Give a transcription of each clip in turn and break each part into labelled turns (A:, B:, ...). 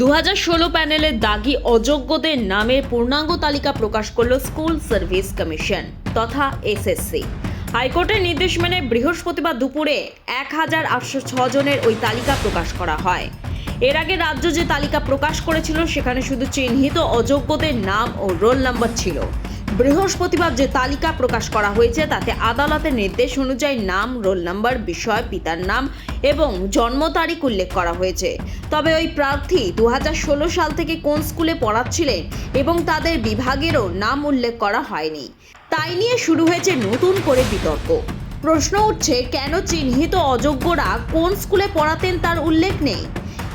A: দু হাজার ষোলো প্যানেলের দাগি অযোগ্যদের নামের পূর্ণাঙ্গ তালিকা প্রকাশ করল স্কুল সার্ভিস কমিশন তথা এসএসসি। হাইকোর্টের নির্দেশ মেনে বৃহস্পতিবার দুপুরে এক হাজার আটশো ছজনের ওই তালিকা প্রকাশ করা হয়। এর আগে রাজ্য যে তালিকা প্রকাশ করেছিল সেখানে শুধু চিহ্নিত অযোগ্যদের নাম ও রোল নাম্বার ছিল। বৃহস্পতিবার যে তালিকা প্রকাশ করা হয়েছে, তাতে আদালতের নির্দেশ অনুযায়ী নাম, রোল নাম্বার, বিষয়, পিতার নাম এবং জন্ম তারিখ উল্লেখ করা হয়েছে। তবে ওই প্রার্থী দু হাজার ষোলো সাল থেকে কোন স্কুলে পড়াচ্ছিলেন এবং তাদের বিভাগেরও নাম উল্লেখ করা হয়নি। তাই নিয়ে শুরু হয়েছে নতুন করে বিতর্ক। প্রশ্ন উঠছে, কেন চিহ্নিত অযোগ্যরা কোন স্কুলে পড়াতেন তার উল্লেখ নেই?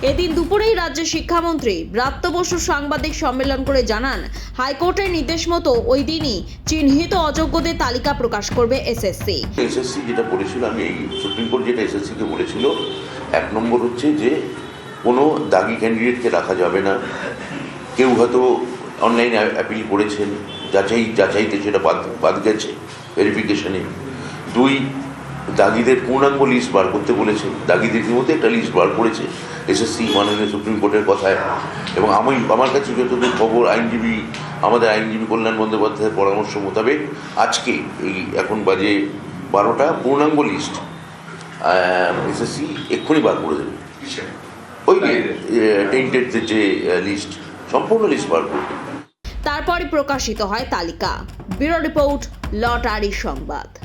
A: এদিন দুপুরেই রাজ্যের শিক্ষামন্ত্রী ব্রাত্য বসু সাংবাদিক সম্মেলন করে জানান, হাইকোর্টের নির্দেশ মতো ওই দিনই চিহ্নিত অযোগ্যদের তালিকা প্রকাশ করবে এসএসসি।
B: এসএসসি যেটা বলেছিল আমি এই সুপ্রিম কোর্ট যেটা এসএসসিকে বলেছিল, এক নম্বর হচ্ছে যে কোনো দাগি ক্যান্ডিডেটকে রাখা যাবে না। কেউ হয়তো অনলাইনে অ্যাপিল করেছেন, যাচাই যাচাইতে সেটা বাদ বাদ গেছে ভেরিফিকেশনে দুই দাগিদের পূর্ণাঙ্গ লিস্ট বার করতে বলেছে। দাগিদের ইতিমধ্যে একটা লিস্ট বার করেছে এসএসসি মাননীয় সুপ্রিম কোর্টের কথায়। এবং আমি আমার কাছে যতদূর খবর আইনজীবী আমাদের আইনজীবী কল্যাণ বন্দ্যোপাধ্যায়ের পরামর্শ মোতাবেক আজকে এই এখন বাজে বারোটা পূর্ণাঙ্গ লিস্ট এসএসসি এক্ষুনি বার করে দেবে। ওই টেন্টেড যে লিস্ট সম্পূর্ণ লিস্ট বার করবে।
A: তারপরে প্রকাশিত হয় তালিকা। ব্যুরো রিপোর্ট লটারি সংবাদ।